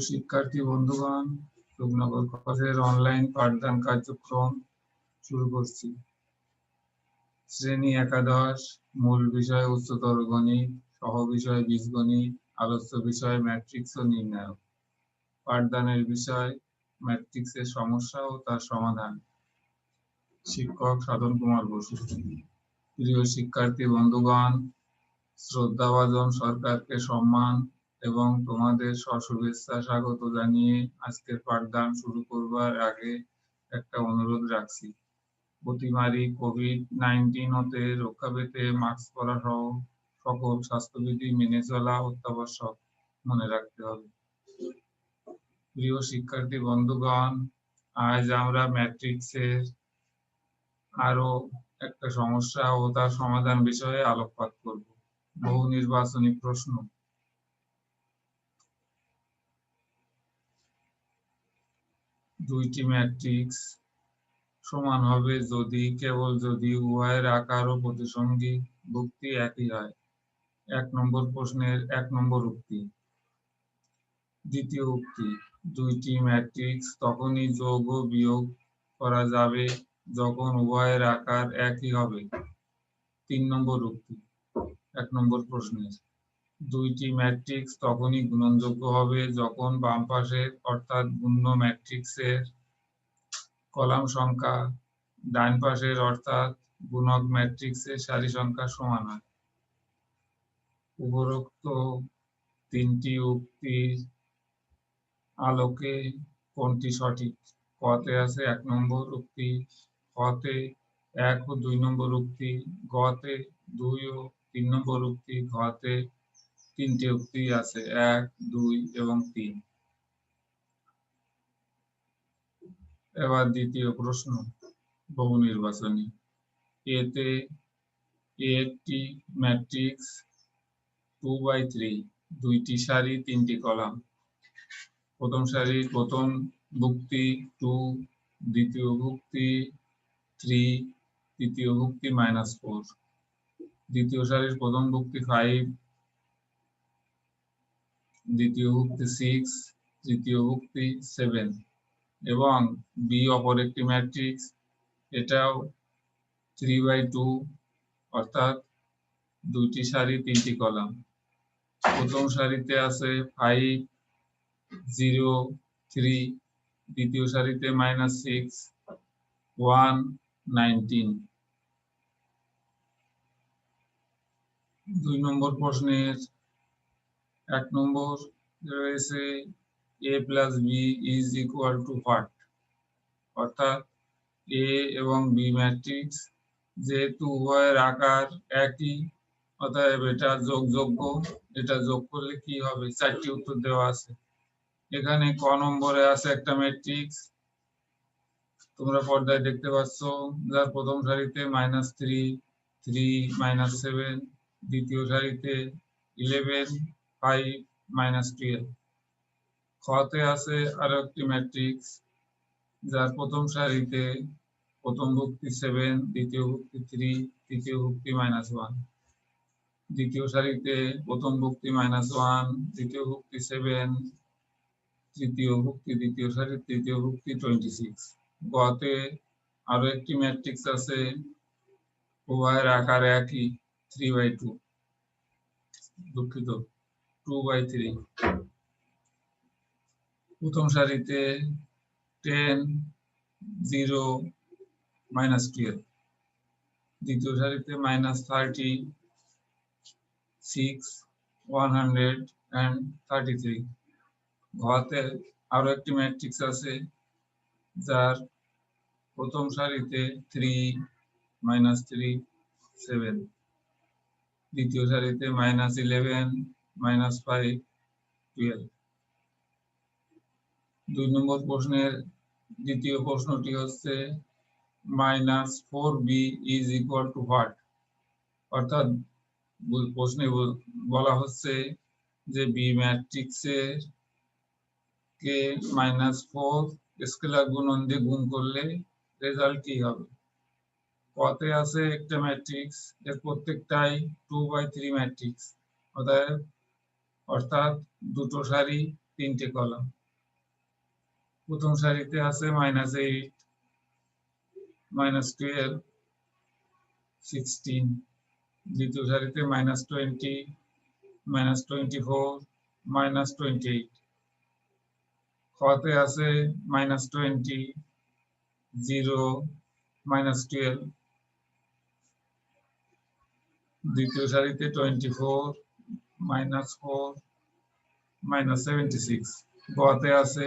শিক্ষার্থী, বন্ধুগণ, রূপনগর কলেজের অনলাইন পাঠদান কার্যক্রম শুরু করছি। শ্রেণি একাদশ, মূল বিষয় উচ্চতর গণিত, সহ বিষয় বীজগণিত, আলোচ্য বিষয় ম্যাট্রিক্স ও নির্ণায়ক। পাঠদানের বিষয় ম্যাট্রিক্সের সমস্যা ও তার সমাধান। শিক্ষক সাধন কুমার বসু। প্রিয় শিক্ষার্থী, বন্ধুগণ, শ্রদ্ধাভাজন সরকারকে সম্মান এবং তোমাদের সশুভেচ্ছা, স্বাগত জানিয়ে আজকের পাঠদান শুরু করবার আগে একটা অনুরোধ রাখছি। অতিমারি কোভিড নাইন্টিন হতে রক্ষা পেতে মাস্ক পরা সহ সকল স্বাস্থ্যবিধি মেনে চলা অত্যাবশ্যক মনে রাখতে হবে। প্রিয় শিক্ষার্থী, বন্ধুগণ, আজ আমরা ম্যাট্রিক্সের আরও একটা সমস্যা ও তার সমাধান বিষয়ে আলোকপাত করব। বহু নির্বাচনী প্রশ্ন। দুইটি ম্যাট্রিক্স সমান হবে যদি কেবল যদি উভয়ের আকার ও প্রতিসঙ্গী ভুক্তি একই হয়। এক নম্বর প্রশ্নের এক নম্বর উক্তি। দ্বিতীয় উক্তি, দুইটি ম্যাট্রিক্স তখনই যোগ ও বিয়োগ করা যাবে যখন উভয়ের আকার একই হবে। তিন নম্বর উক্তি, এক নম্বর প্রশ্নের। দুইটি ম্যাট্রিক্স তখনই গুণনযোগ্য হবে যখন বাম পাশের অর্থাৎ গুণ্য ম্যাট্রিক্সের কলাম সংখ্যা ডান পাশের অর্থাৎ গুণক ম্যাট্রিক্সের সারি সংখ্যা সমান হয়। উপরোক্ত তিনটি উক্তির আলোকে কোনটি সঠিক? কতে আছে এক নম্বর উক্তি কতে এক ও দুই নম্বর উক্তি, গতে দুই ও তিন নম্বর উক্তি, ঘতে তিনটি উক্তি আছে, এক, দুই এবং তিন। এবার দ্বিতীয় প্রশ্ন, বহু নির্বাচনী। এতে একটি ম্যাট্রিক্স টু বাই থ্রি দুইটি সারি, তিনটি কলাম। প্রথম সারির প্রথম ভুক্তি টু দ্বিতীয় ভুক্তি থ্রি তৃতীয় ভুক্তি মাইনাস ফোর দ্বিতীয় সারির প্রথম ভুক্তি ফাইভ দ্বিতীয় ভুক্তি সিক্স তৃতীয় ভুক্তি সেভেন এবং বি অপর একটি ম্যাট্রিক্স এটাও থ্রি বাই টু অর্থাৎ দুইটি সারি, তিনটি কলাম। প্রথম সারিতে আছে ফাইভ জিরো থ্রি দ্বিতীয় সারিতে মাইনাস সিক্স ওয়ান নাইনটিন দুই নম্বর প্রশ্নের এক নম্বর রয়েছে A plus B is equal to what অর্থাৎ এ এবং বি ম্যাট্রিক্স যেহেতু উভয়ের আকার একই, অতএব এটা যোগযোগ্য। এটা যোগ করলে কি হবে? চারটি উত্তর দেওয়া আছে। এখানে ক নম্বরে আছে একটা ম্যাট্রিক্স তোমরা পর্দায় দেখতে পাচ্ছ, যার প্রথম সারিতে minus three three minus seven দ্বিতীয় সারিতে ইলেভেন ফাইভ মাইনাস টুয়েলভ খতে আছে আরও একটি ম্যাট্রিক্স যার প্রথম সারিতে প্রথম ভুক্তি সেভেন দ্বিতীয় ভুক্তি থ্রি তৃতীয় ভুক্তি মাইনাস ওয়ান দ্বিতীয় সারিতে প্রথম ভুক্তি মাইনাস ওয়ান দ্বিতীয় ভুক্তি সেভেন তৃতীয় ভুক্তি দ্বিতীয় সারি তৃতীয় ভুক্তি টোয়েন্টি সিক্স গতে আরও একটি ম্যাট্রিক্স আছে, উভয়ের আকার একই থ্রি বাই টু দুঃখিত। টু বাই থ্রি প্রথম সারিতে টেন জিরো মাইনাস টুয়েলভ দ্বিতীয় সারিতে minus thirty six one hundred and thirty three ঘতে আরও একটি ম্যাট্রিক্স আছে, যার প্রথম সারিতে থ্রি মাইনাস থ্রি সেভেন দ্বিতীয় সারিতে minus eleven minus five twelve দুই নম্বর প্রশ্নের দ্বিতীয় প্রশ্নটি হচ্ছে minus four B is equal to what অর্থাৎ প্রশ্নে বলা হচ্ছে যে বি ম্যাট্রিক্সের কে মাইনাস ফোর স্কেলার গুণন দিয়ে গুণ করলে রেজাল্ট কি হবে? কতে আছে একটা ম্যাট্রিক্স এর প্রত্যেকটাই টু বাই থ্রি ম্যাট্রিক্স অর্থাৎ অর্থাৎ দুটো সারি, তিনটে কলাম। প্রথম সারিতে আছে minus eight minus twelve sixteen দ্বিতীয় সারিতে minus twenty minus twenty four minus twenty eight খতে আছে minus twenty zero minus twelve দ্বিতীয় সারিতে twenty four minus four minus seventy six গতে আছে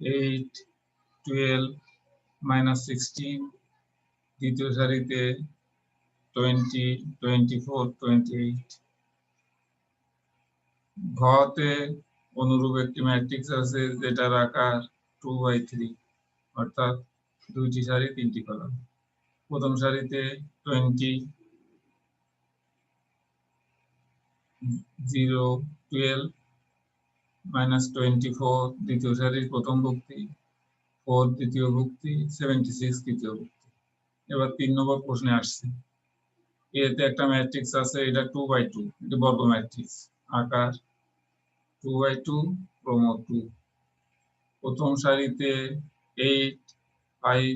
এইট টুয়েলভ মাইনাস সিক্সটিন দ্বিতীয় সারিতে twenty twenty four twenty eight ঘতে অনুরূপ একটি ম্যাট্রিক্স আছে, যেটার আকার টু বাই থ্রি অর্থাৎ দুইটি সারি, তিনটি কলাম প্রথম সারিতে twenty zero twelve minus twenty four দ্বিতীয় সারির প্রথম ভুক্তি ফোর দ্বিতীয় ভুক্তি সেভেন্টি সিক্স তৃতীয় ভুক্তি। এবার তিন নম্বর প্রশ্নে আসছে। এতে একটা ম্যাট্রিক্স আছে, এটা টু বাই টু এটা বর্গ ম্যাট্রিক্স আকার টু বাই টু ক্রম টু প্রথম সারিতে এইট ফাইভ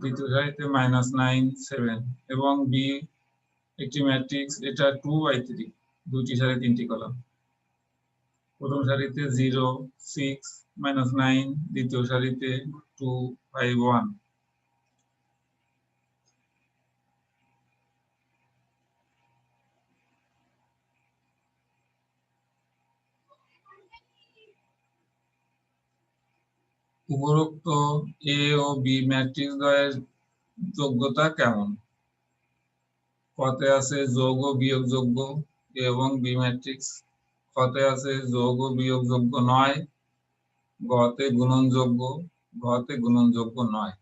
দ্বিতীয় সারিতে মাইনাস নাইন সেভেন এবং বি একটি ম্যাট্রিক্স এটা টু বাই থ্রি দুটি সারি, তিনটি কলাম। প্রথম সারিতে জিরো, সিক্স, মাইনাস নাইন, দ্বিতীয় সারিতে টু, ফাইভ, ওয়ান। উপরোক্ত এ ও বি ম্যাট্রিক্স দ্বয়ের যোগ্যতা কেমন? কতে আছে যোগ ও বিয়োগ যোগ্য এবং বি ম্যাট্রিক্স কতে আছে যোগ ও বিয়োগ যোগ্য নয়, গতে গুণনযোগ্য ঘতে গুণনযোগ্য নয়।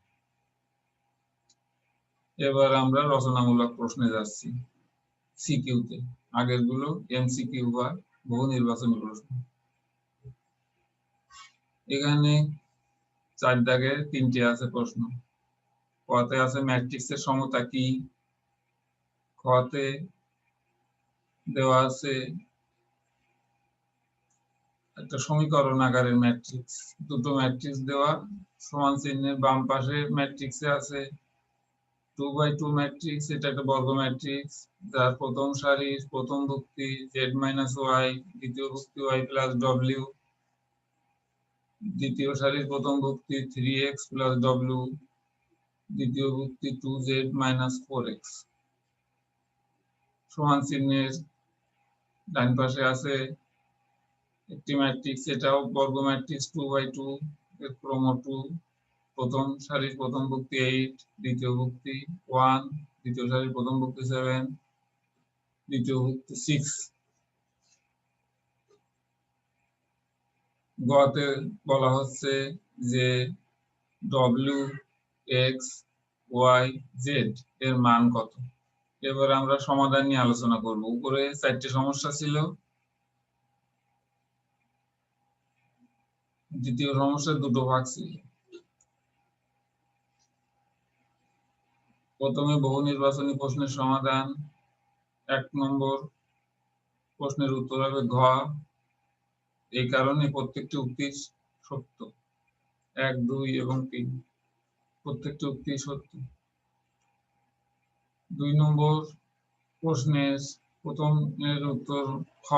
এবার আমরা রচনামূলক প্রশ্নে যাচ্ছি সিকিউতে। আগেরগুলো এমসিকিউ বা বহু নির্বাচনী প্রশ্ন। এখানে চার দাগে তিনটি আছে প্রশ্ন। কতে আছে ম্যাট্রিক্সের সমতা কি? খতে দেওয়া আছে একটা সমীকরণ আকারের ম্যাট্রিক্স দুটো ম্যাট্রিক্স দেওয়া, সমান চিহ্নের বাম পাশে ম্যাট্রিক্সে আছে। টু বাই টু ম্যাট্রিক্স এটা একটা বর্গ ম্যাট্রিক্স যার প্রথম সারির প্রথম ভুক্তি জেড মাইনাস ওয়াই দ্বিতীয় ভুক্তি ওয়াই প্লাস ডব্লিউ দ্বিতীয় সারির প্রথম ভুক্তি থ্রি এক্স প্লাস ডব্লিউ দ্বিতীয় ভুক্তি two Z minus four X সমান চিহ্নের ডান পাশে আছে একটি ম্যাট্রিক্স এটাও বর্গ ম্যাট্রিক্স টু বাই টু এর ক্রম টু প্রথম সারির প্রথম ভক্তি এইট দ্বিতীয় ভক্তি ওয়ান দ্বিতীয় সারির প্রথম ভুক্তি সেভেন দ্বিতীয় ভুক্তি সিক্স গতে বলা হচ্ছে যে ডব্লিউ এক্স ওয়াই জেড এর মান কত? এবার আমরা সমাধান নিয়ে আলোচনা করব। উপরে চারটি সমস্যা ছিল। দ্বিতীয় সমস্যা দুটো ভাগ ছিল। প্রথমে বহু নির্বাচনী প্রশ্নের সমাধান। এক নম্বর প্রশ্নের উত্তর হবে ঘ। এই কারণে প্রত্যেকটি উক্তি সত্য। এক, দুই এবং তিন। প্রত্যেকটি উক্তি সত্য। দুই নম্বর প্রশ্নের প্রথমের উত্তর খ,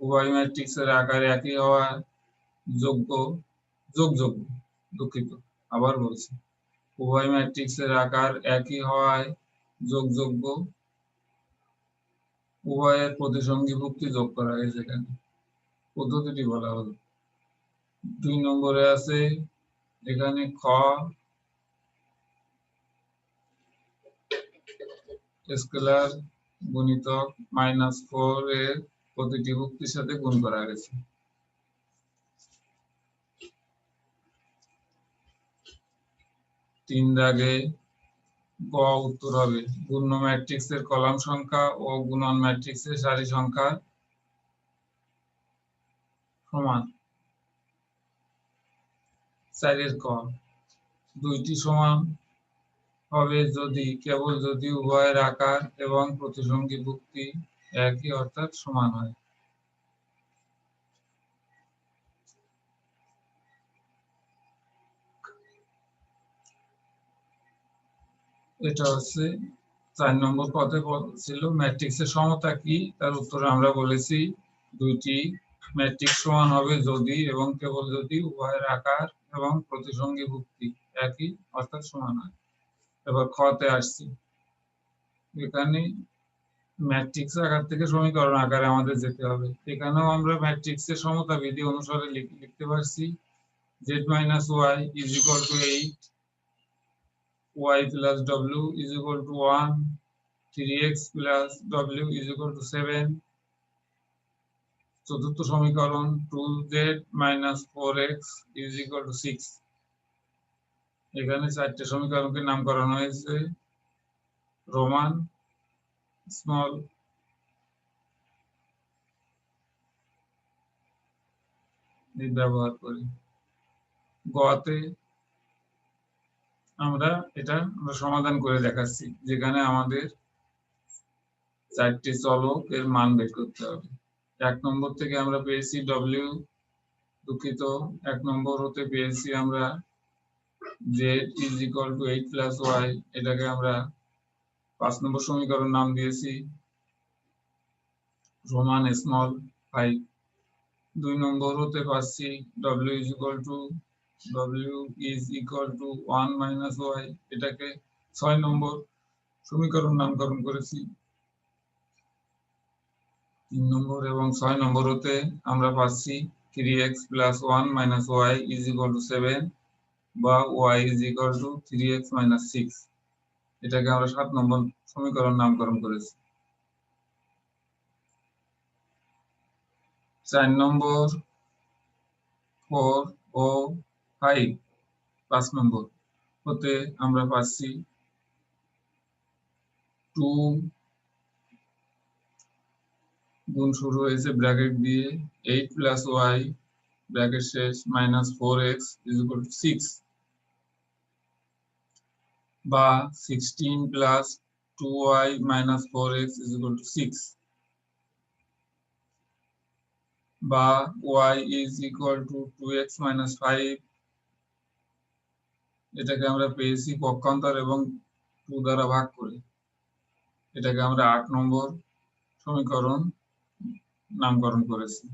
উভয় ম্যাট্রিক্সের আকার একই হওয়া যোগ্য যোগযোগ্য দুঃখিত, আবার বলছি। উভয় ম্যাট্রিক্সের আকার একই হওয়ায় যোগযোগ্য উভয়ের প্রতিসঙ্গী ভুক্তি যোগ করা হয়েছে এখানে। পদ্ধতিটি বলা হলো। দুই নম্বরে আছে এখানে খ স্কেলার গুণিতক মাইনাস ফোর এর প্রতিটি ভুক্তির সাথে গুণ করা গেছে। তিন দাগে গ উত্তর হবে। গুণ্য ম্যাট্রিক্সের কলাম সংখ্যা ও গুণন ম্যাট্রিক্সের সারি সংখ্যা সমান চারের ক। দুইটি সমান হবে যদি, কেবল যদি উভয়ের আকার এবং প্রতিসঙ্গী ভুক্তি একই অর্থাৎ সমান হয়। এটা হচ্ছে চার নম্বর পদে ছিল ম্যাট্রিক্সের সমতা কি? তার উত্তর আমরা বলেছি, দুইটি ম্যাট্রিক্স সমান হবে যদি এবং কেবল যদি উভয়ের আকার এবং প্রতিসঙ্গী ভুক্তি একই অর্থাৎ সমান হয়। এবার খতে আসছি। এখানে ম্যাট্রিক্স আকার থেকে সমীকরণ আকারে আমাদের যেতে হবে। এখানেও আমরা ম্যাট্রিক্সের সমতা বিধি অনুসারে লিখতে পারছি। Z minus Y is is equal to 8 y plus w is equal to 1 3x plus w is equal to 7 চতুর্থ সমীকরণ 2z minus 4x is equal two 6 এখানে চারটে সমীকরণকে নামকরণ হয়েছে। রোমান স্মল ব্যবহার করি। গোয়াতে আমরা এটা আমরা সমাধান করে দেখাচ্ছি, যেখানে আমাদের চারটি চলক এর মান বের করতে হবে। এক নম্বর থেকে আমরা পেয়েছি ডব্লিউ দুঃখিত। এক নম্বর হতে পেয়েছি আমরা Z is equal to eight plus Y এটাকে আমরা পাঁচ নম্বর সমীকরণ নাম দিয়েছি। রোমান স্মল ফাইভ দুই নম্বর হতে পাচ্ছি W is equal to W is equal to one minus Y এটাকে ছয় নম্বর সমীকরণ নামকরণ করেছি। তিন নম্বর এবং ছয় নম্বর হতে আমরা পাচ্ছি three X plus one minus Y is equal to seven বা Y is equal to three X minus six এটাকে আমরা সাত নম্বর সমীকরণ নামকরণ করেছি। চার নম্বর ফোর ও ফাইভ পাঁচ নম্বর। হতে আমরা পাচ্ছি টু গুণ শুরু হয়েছে ব্র্যাকেট দিয়ে এইট প্লাস ওয়াই ব্র্যাকেট শেষ minus four X is six বা sixteen plus two Y minus four X is equal to six বা Y is equal to two X minus five এটাকে আমরা পেয়েছি পক্ষান্তর এবং টু দ্বারা ভাগ করে। এটাকে আমরা আট নম্বর সমীকরণ নামকরণ করেছি।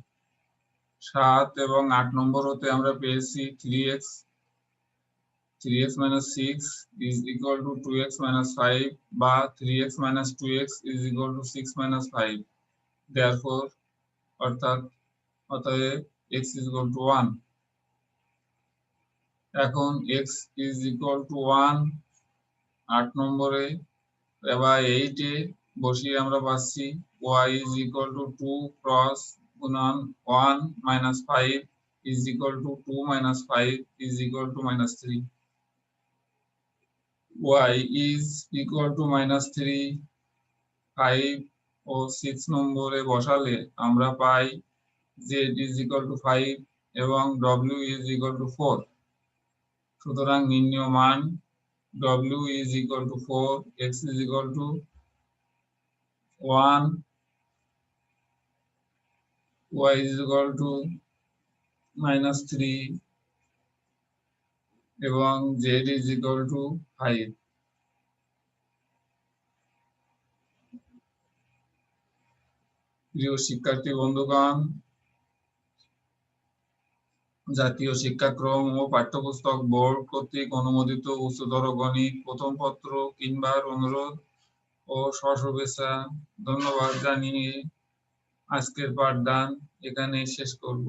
সাত এবং আট নম্বর হতে আমরা পেয়েছি three X 3x minus 6 is equal to 2x minus 5 by 3x minus 2x is equal to 6 minus 5 therefore অর্থাৎ অতএব x is equal to 1 Akon x is equal to 1 at 8 নম্বরে by 8 A Boshi amra basi y is equal to 2 cross gunan 1 minus 5 is equal to 2 minus 5 is equal to minus 3 y is equal to minus 3 5 ও 6 নম্বরে বসালে আমরা পাই z is equal to 5 এবং w is equal to 4 সুতরাং নির্ণয় মান w is equal to 4 x is equal to 1 y is equal to minus 3 এবং z is equal to 5 প্রিয় শিক্ষার্থী বন্ধুগণ, জাতীয় শিক্ষাক্রম ও পাঠ্যপুস্তক বোর্ড কর্তৃক অনুমোদিত উচ্চতর গণিত প্রথম পত্র কিনবার অনুরোধ ও সশুভেচ্ছা ধন্যবাদ জানিয়ে আজকের পাঠদান এখানে শেষ করব।